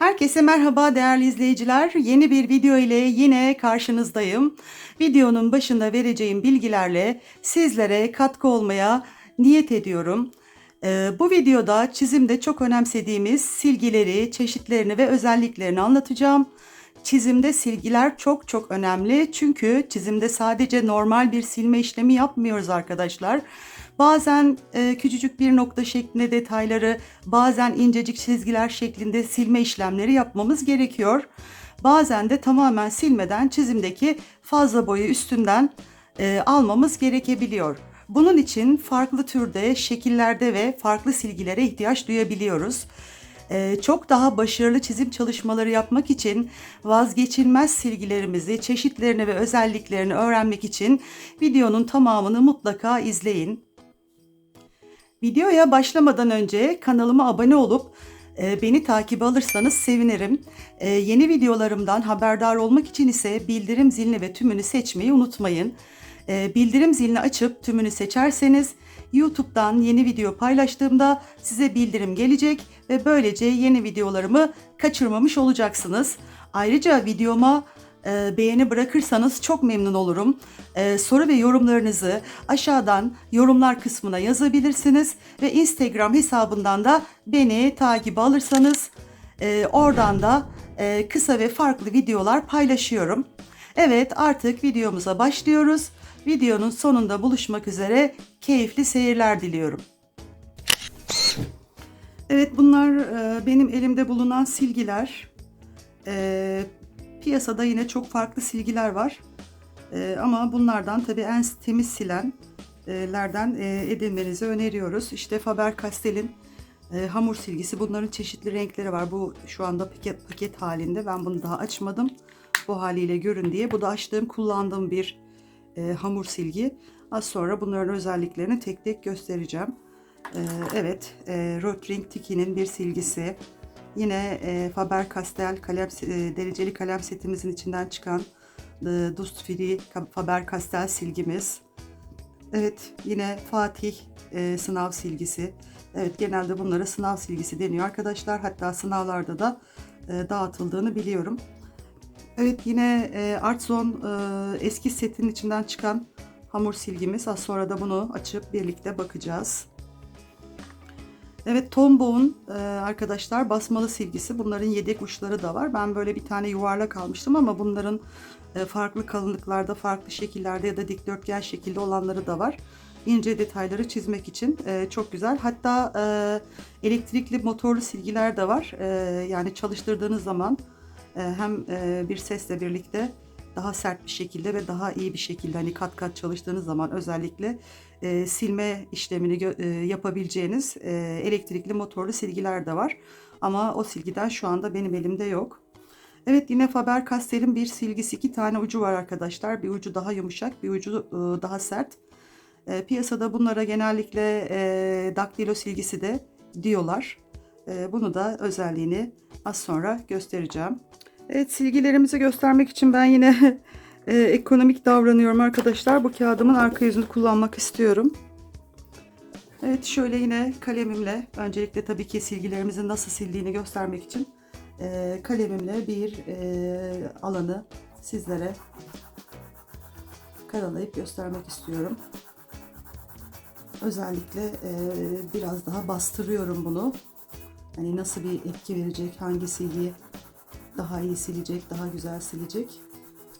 Herkese merhaba değerli izleyiciler. Yeni bir video ile yine karşınızdayım. Videonun başında vereceğim bilgilerle sizlere katkı olmaya niyet ediyorum. Ee, bu videoda çizimde çok önemsediğimiz silgileri, çeşitlerini ve özelliklerini anlatacağım. Çizimde silgiler çok çok önemli çünkü çizimde sadece normal bir silme işlemi yapmıyoruz arkadaşlar. Bazen e, küçücük bir nokta şeklinde detayları, bazen incecik çizgiler şeklinde silme işlemleri yapmamız gerekiyor. Bazen de tamamen silmeden çizimdeki fazla boyu üstünden e, almamız gerekebiliyor. Bunun için farklı türde, şekillerde ve farklı silgilere ihtiyaç duyabiliyoruz. Ee, çok daha başarılı çizim çalışmaları yapmak için vazgeçilmez silgilerimizi, çeşitlerini ve özelliklerini öğrenmek için videonun tamamını mutlaka izleyin. Videoya başlamadan önce kanalıma abone olup e, beni takip alırsanız sevinirim. E, yeni videolarımdan haberdar olmak için ise bildirim zilini ve tümünü seçmeyi unutmayın. E, bildirim zilini açıp tümünü seçerseniz YouTube'dan yeni video paylaştığımda size bildirim gelecek ve böylece yeni videolarımı kaçırmamış olacaksınız. Ayrıca videoma e, beğeni bırakırsanız çok memnun olurum. E, soru ve yorumlarınızı aşağıdan yorumlar kısmına yazabilirsiniz ve Instagram hesabından da beni takip alırsanız e, oradan da e, kısa ve farklı videolar paylaşıyorum. Evet artık videomuza başlıyoruz. Videonun sonunda buluşmak üzere keyifli seyirler diliyorum. Evet bunlar e, benim elimde bulunan silgiler. E, piyasada yine çok farklı silgiler var. E, ama bunlardan tabii en temiz silenlerden e, edinmenizi öneriyoruz. İşte Faber-Castell'in e, hamur silgisi. Bunların çeşitli renkleri var. Bu şu anda paket paket halinde. Ben bunu daha açmadım. Bu haliyle görün diye. Bu da açtığım, kullandığım bir e, hamur silgi. Az sonra bunların özelliklerini tek tek göstereceğim. E, evet, e, Rotring Tiki'nin bir silgisi. Yine e, Faber-Castell kalem, e, dereceli kalem setimizin içinden çıkan e, Dust Free Faber-Castell silgimiz. Evet, yine Fatih e, sınav silgisi. Evet, genelde bunlara sınav silgisi deniyor arkadaşlar. Hatta sınavlarda da e, dağıtıldığını biliyorum. Evet yine e, Artzone e, eski setin içinden çıkan hamur silgimiz. Az sonra da bunu açıp birlikte bakacağız. Evet Tombo'nun e, arkadaşlar basmalı silgisi. Bunların yedek uçları da var. Ben böyle bir tane yuvarlak almıştım ama bunların e, farklı kalınlıklarda, farklı şekillerde ya da dikdörtgen şekilde olanları da var. İnce detayları çizmek için e, çok güzel. Hatta e, elektrikli motorlu silgiler de var. E, yani çalıştırdığınız zaman e, hem e, bir sesle birlikte daha sert bir şekilde ve daha iyi bir şekilde hani kat kat çalıştığınız zaman özellikle e, silme işlemini e, yapabileceğiniz e, elektrikli motorlu silgiler de var. Ama o silgiden şu anda benim elimde yok. Evet yine Faber-Castell'in bir silgisi iki tane ucu var arkadaşlar. Bir ucu daha yumuşak bir ucu e, daha sert. E, piyasada bunlara genellikle e, daktilo silgisi de diyorlar. E, bunu da özelliğini az sonra göstereceğim. Evet silgilerimizi göstermek için ben yine e, ekonomik davranıyorum arkadaşlar. Bu kağıdımın arka yüzünü kullanmak istiyorum. Evet şöyle yine kalemimle öncelikle tabii ki silgilerimizin nasıl sildiğini göstermek için e, kalemimle bir e, alanı sizlere karalayıp göstermek istiyorum. Özellikle e, biraz daha bastırıyorum bunu. Hani nasıl bir etki verecek, hangi silgi daha iyi silecek, daha güzel silecek.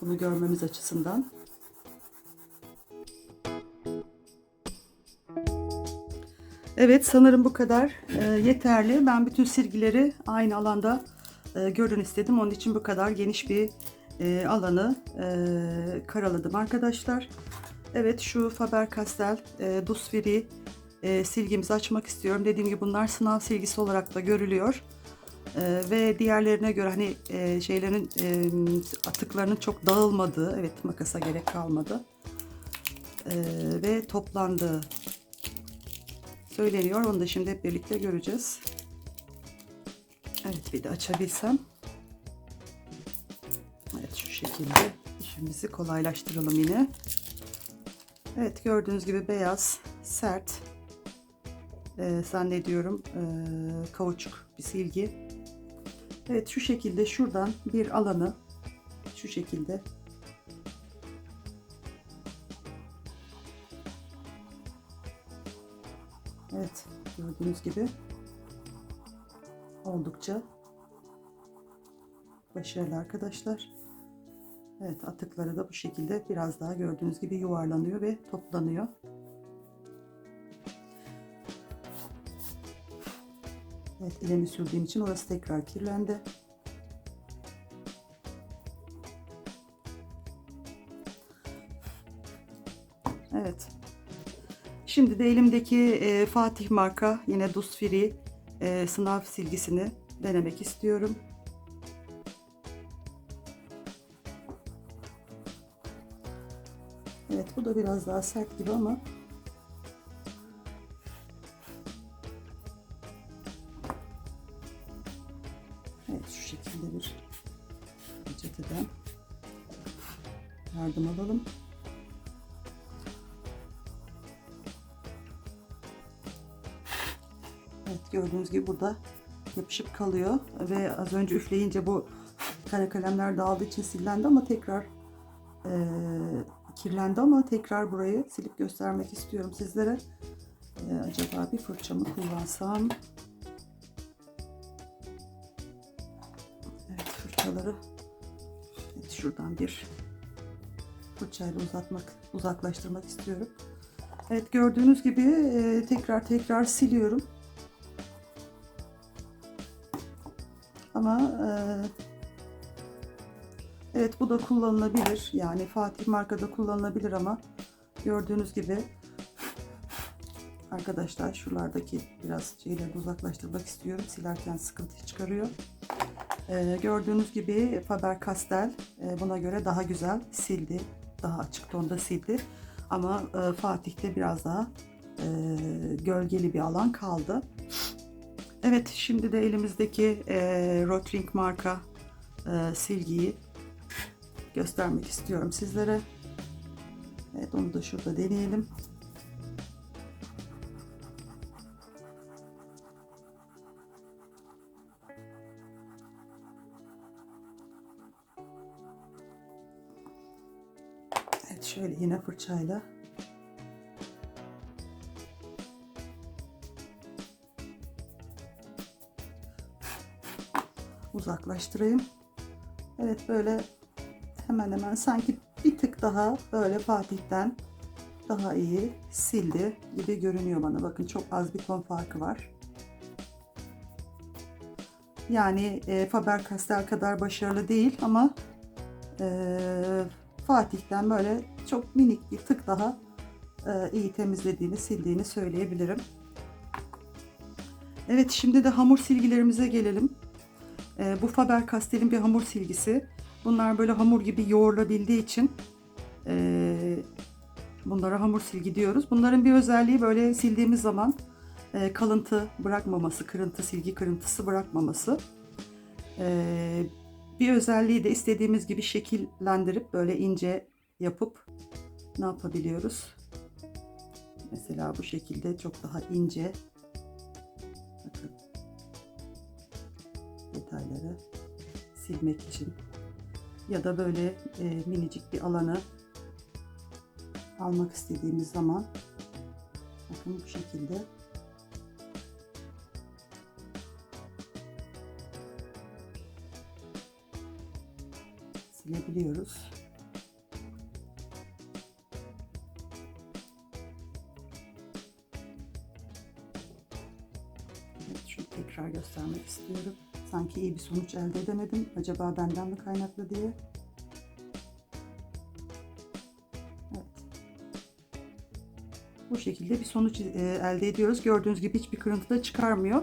Bunu görmemiz açısından. Evet sanırım bu kadar e, yeterli. Ben bütün silgileri aynı alanda e, görün istedim. Onun için bu kadar geniş bir e, alanı e, karaladım arkadaşlar. Evet şu Faber-Castell e, Dusfiri e, silgimizi açmak istiyorum. Dediğim gibi bunlar sınav silgisi olarak da görülüyor. Ee, ve diğerlerine göre hani e, şeylerin e, atıklarının çok dağılmadığı, evet makasa gerek kalmadı e, ve toplandığı söyleniyor. Onu da şimdi hep birlikte göreceğiz. Evet bir de açabilsem. Evet şu şekilde işimizi kolaylaştıralım yine. Evet gördüğünüz gibi beyaz, sert, e, zannediyorum e, kauçuk bir silgi. Evet şu şekilde şuradan bir alanı şu şekilde Evet gördüğünüz gibi oldukça başarılı arkadaşlar. Evet atıkları da bu şekilde biraz daha gördüğünüz gibi yuvarlanıyor ve toplanıyor. Evet elimi sürdüğüm için orası tekrar kirlendi. Evet. Şimdi de elimdeki e, Fatih marka yine Dust Free e, sınav silgisini denemek istiyorum. Evet bu da biraz daha sert gibi ama yardım alalım. Evet gördüğünüz gibi burada yapışıp kalıyor ve az önce üfleyince bu kare kalemler dağıldığı için silindi ama tekrar eee, kirlendi ama tekrar burayı silip göstermek istiyorum sizlere. Eee, acaba bir fırçamı kullansam? Evet fırçaları evet, şuradan bir fırçayla uzatmak, uzaklaştırmak istiyorum. Evet gördüğünüz gibi eee, tekrar tekrar siliyorum. Ama eee, evet bu da kullanılabilir. Yani Fatih markada kullanılabilir ama gördüğünüz gibi arkadaşlar şuralardaki biraz şeyleri uzaklaştırmak istiyorum. Silerken sıkıntı çıkarıyor. Eee, gördüğünüz gibi Faber-Castell eee, buna göre daha güzel sildi. Daha açık tonda sildi. Ama eee, Fatih'te biraz daha eee, gölgeli bir alan kaldı. Evet şimdi de elimizdeki e, Rotring marka e, silgiyi göstermek istiyorum sizlere. Evet onu da şurada deneyelim. Şöyle yine fırçayla uzaklaştırayım. Evet böyle hemen hemen sanki bir tık daha böyle Fatih'ten daha iyi sildi gibi görünüyor bana. Bakın çok az bir ton farkı var. Yani e, Faber-Castell kadar başarılı değil ama e, Fatih'ten böyle çok minik bir tık daha e, iyi temizlediğini, sildiğini söyleyebilirim. Evet şimdi de hamur silgilerimize gelelim. E, bu Faber-Castell'in bir hamur silgisi. Bunlar böyle hamur gibi yoğrulabildiği için e, bunlara hamur silgi diyoruz. Bunların bir özelliği böyle sildiğimiz zaman kalıntı bırakmaması, kırıntı, silgi kırıntısı bırakmaması. Bir özelliği de istediğimiz gibi şekillendirip böyle ince yapıp ne yapabiliyoruz? Mesela bu şekilde çok daha ince bakın detayları silmek için ya da böyle e, minicik bir alanı almak istediğimiz zaman bakın bu şekilde silebiliyoruz. Tekrar göstermek istiyorum. Sanki iyi bir sonuç elde edemedim. Acaba benden mi kaynaklı diye. Evet. Bu şekilde bir sonuç e, elde ediyoruz. Gördüğünüz gibi hiçbir kırıntı da çıkarmıyor.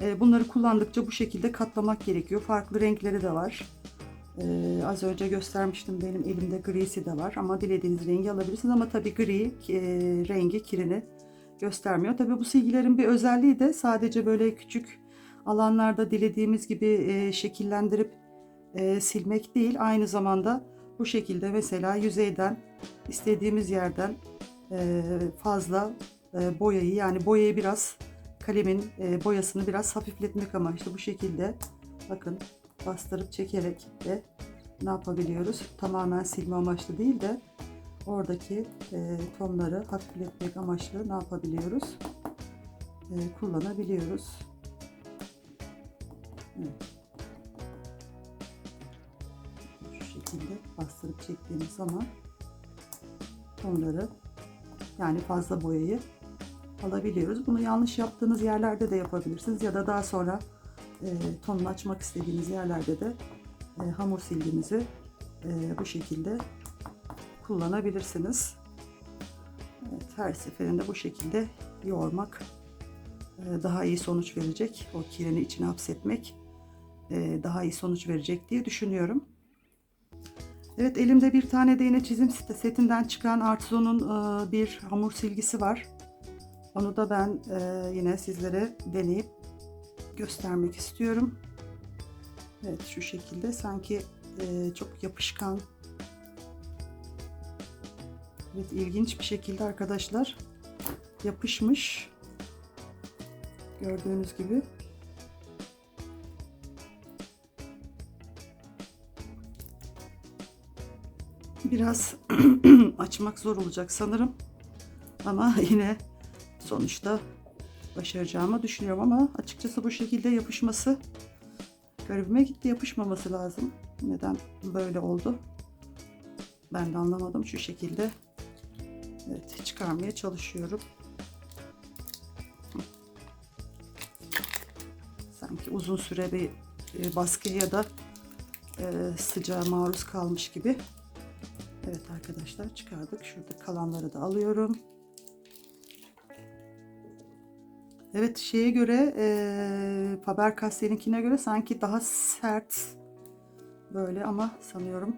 E, Bunları kullandıkça bu şekilde katlamak gerekiyor. Farklı renkleri de var. Ee, az önce göstermiştim benim elimde grisi de var ama dilediğiniz rengi alabilirsiniz ama tabii gri e, rengi kirini göstermiyor. Tabii bu silgilerin bir özelliği de sadece böyle küçük alanlarda dilediğimiz gibi e, şekillendirip e, silmek değil. Aynı zamanda bu şekilde mesela yüzeyden istediğimiz yerden e, fazla e, boyayı yani boyayı biraz kalemin e, boyasını biraz hafifletmek amaçlı bu şekilde bakın bastırıp çekerek de ne yapabiliyoruz? Tamamen silme amaçlı değil de oradaki e, tonları hafifletmek amaçlı ne yapabiliyoruz? E, kullanabiliyoruz. Evet. Şu şekilde bastırıp çektiğimiz zaman tonları yani fazla boyayı alabiliyoruz. Bunu yanlış yaptığınız yerlerde de yapabilirsiniz ya da daha sonra e, tonunu açmak istediğiniz yerlerde de e, hamur silginizi e, bu şekilde kullanabilirsiniz. Evet, her seferinde bu şekilde yoğurmak e, daha iyi sonuç verecek. O kireni içine hapsetmek e, daha iyi sonuç verecek diye düşünüyorum. Evet elimde bir tane de yine çizim setinden çıkan Artzo'nun e, bir hamur silgisi var. Onu da ben yine sizlere deneyip göstermek istiyorum. Evet şu şekilde sanki çok yapışkan. Evet ilginç bir şekilde arkadaşlar yapışmış. Gördüğünüz gibi. Biraz açmak zor olacak sanırım. Ama yine sonuçta başaracağımı düşünüyorum ama açıkçası bu şekilde yapışması garibime gitti yapışmaması lazım. Neden böyle oldu? Ben de anlamadım şu şekilde. Evet çıkarmaya çalışıyorum. Sanki uzun süre bir e, baskıya ya da e, sıcağa maruz kalmış gibi. Evet arkadaşlar çıkardık. Şurada kalanları da alıyorum. Evet şeye göre e, Faber Castell'inkine göre sanki daha sert böyle ama sanıyorum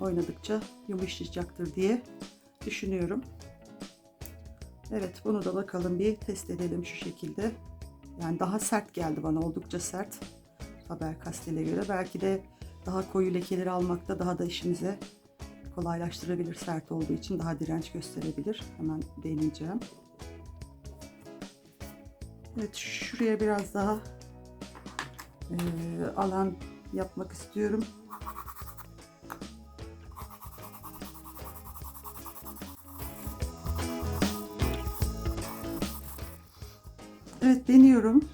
oynadıkça yumuşayacaktır diye düşünüyorum. Evet bunu da bakalım bir test edelim şu şekilde. Yani daha sert geldi bana oldukça sert Faber Castell'e göre. Belki de daha koyu lekeleri almakta daha da işimize kolaylaştırabilir sert olduğu için daha direnç gösterebilir. Hemen deneyeceğim. Evet şuraya biraz daha e, alan yapmak istiyorum. Evet deniyorum.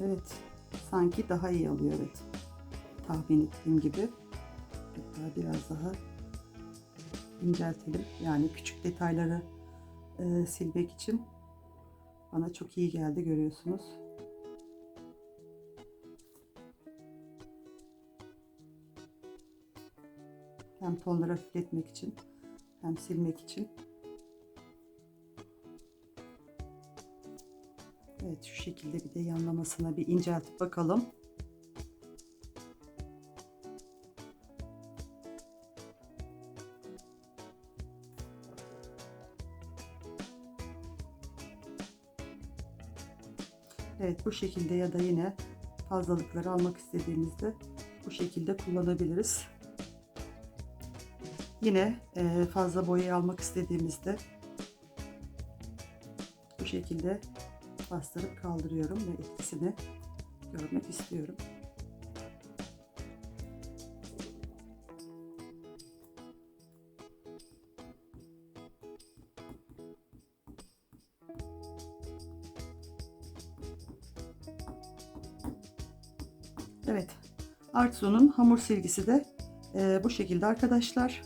Evet sanki daha iyi alıyor evet. Tahmin ettiğim gibi. Hatta biraz daha inceltelim. Yani küçük detayları e, silmek için bana çok iyi geldi görüyorsunuz. Hem tonları hafifletmek için hem silmek için. Evet şu şekilde bir de yanlamasına bir inceltip bakalım. Evet bu şekilde ya da yine fazlalıkları almak istediğimizde bu şekilde kullanabiliriz. Yine e, fazla boyayı almak istediğimizde bu şekilde bastırıp kaldırıyorum ve etkisini görmek istiyorum. Evet. Artsu'nun hamur silgisi de e, bu şekilde arkadaşlar.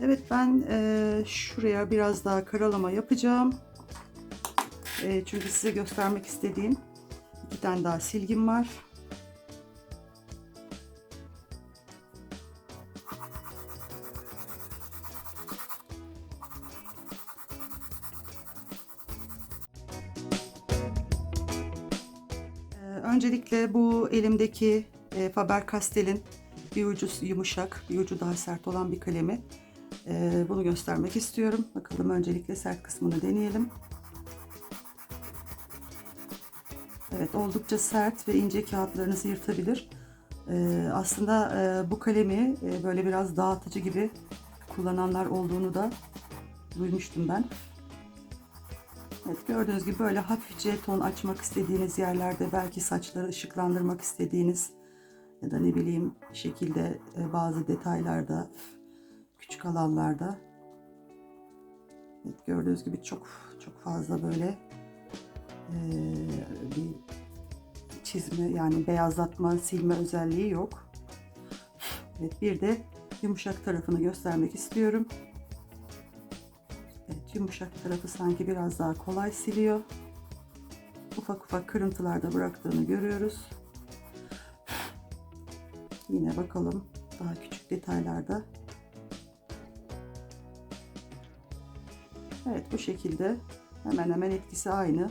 Evet ben e, şuraya biraz daha karalama yapacağım. E, çünkü size göstermek istediğim iki tane daha silgim var. Ee, Öncelikle bu elimdeki e, Faber Castell'in bir ucu yumuşak, bir ucu daha sert olan bir kalemi. E, bunu göstermek istiyorum. Bakalım öncelikle sert kısmını deneyelim. Evet oldukça sert ve ince kağıtlarınızı yırtabilir. E, aslında e, bu kalemi e, böyle biraz dağıtıcı gibi kullananlar olduğunu da duymuştum ben. Evet gördüğünüz gibi böyle hafifçe ton açmak istediğiniz yerlerde belki saçları ışıklandırmak istediğiniz ya da ne bileyim şekilde e, bazı detaylarda küçük alanlarda evet, gördüğünüz gibi çok çok fazla böyle bir çizme yani beyazlatma silme özelliği yok. Evet bir de yumuşak tarafını göstermek istiyorum. Evet, yumuşak tarafı sanki biraz daha kolay siliyor. Ufak ufak kırıntılarda bıraktığını görüyoruz. Yine bakalım daha küçük detaylarda. Evet bu şekilde hemen hemen etkisi aynı.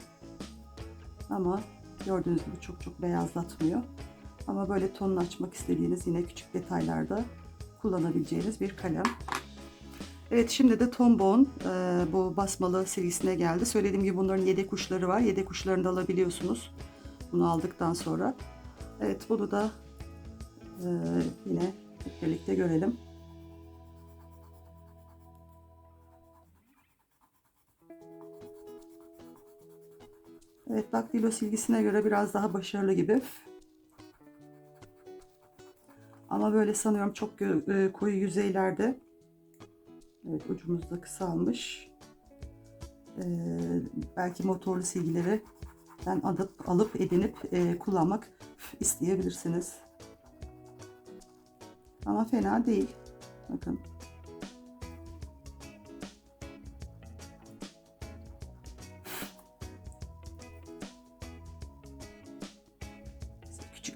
Ama gördüğünüz gibi çok çok beyazlatmıyor. Ama böyle tonunu açmak istediğiniz yine küçük detaylarda kullanabileceğiniz bir kalem. Evet şimdi de Tombon e, bu basmalı silgisine geldi. Söylediğim gibi bunların yedek uçları var. Yedek uçlarını da alabiliyorsunuz. Bunu aldıktan sonra. Evet bunu da e, yine hep birlikte görelim. Evet daktilo silgisine göre biraz daha başarılı gibi. Ama böyle sanıyorum çok e, koyu yüzeylerde Evet ucumuz da kısalmış. Ee, belki motorlu silgileri ben alıp, alıp edinip e, kullanmak isteyebilirsiniz. Ama fena değil. Bakın.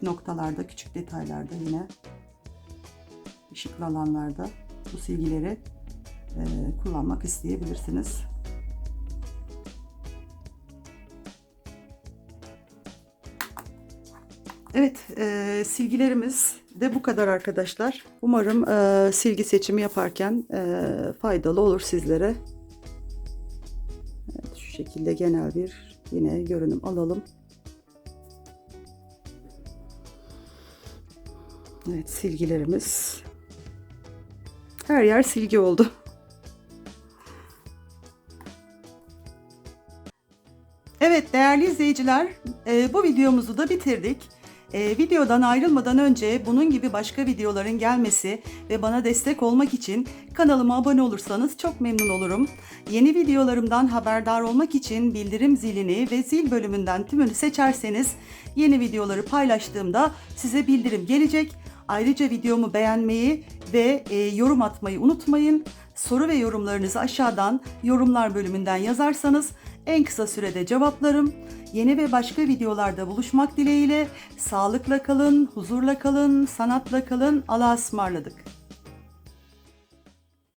Noktalarda, küçük detaylarda yine ışıklı alanlarda bu silgileri e, kullanmak isteyebilirsiniz. Evet, e, silgilerimiz de bu kadar arkadaşlar. Umarım e, silgi seçimi yaparken e, faydalı olur sizlere. Evet, şu şekilde genel bir yine görünüm alalım. Evet, silgilerimiz. Her yer silgi oldu. Evet değerli izleyiciler e, bu videomuzu da bitirdik. E, videodan ayrılmadan önce bunun gibi başka videoların gelmesi ve bana destek olmak için kanalıma abone olursanız çok memnun olurum. Yeni videolarımdan haberdar olmak için bildirim zilini ve zil bölümünden tümünü seçerseniz yeni videoları paylaştığımda size bildirim gelecek. Ayrıca videomu beğenmeyi ve e, yorum atmayı unutmayın. Soru ve yorumlarınızı aşağıdan yorumlar bölümünden yazarsanız en kısa sürede cevaplarım. Yeni ve başka videolarda buluşmak dileğiyle sağlıkla kalın, huzurla kalın, sanatla kalın. Allah'a ısmarladık.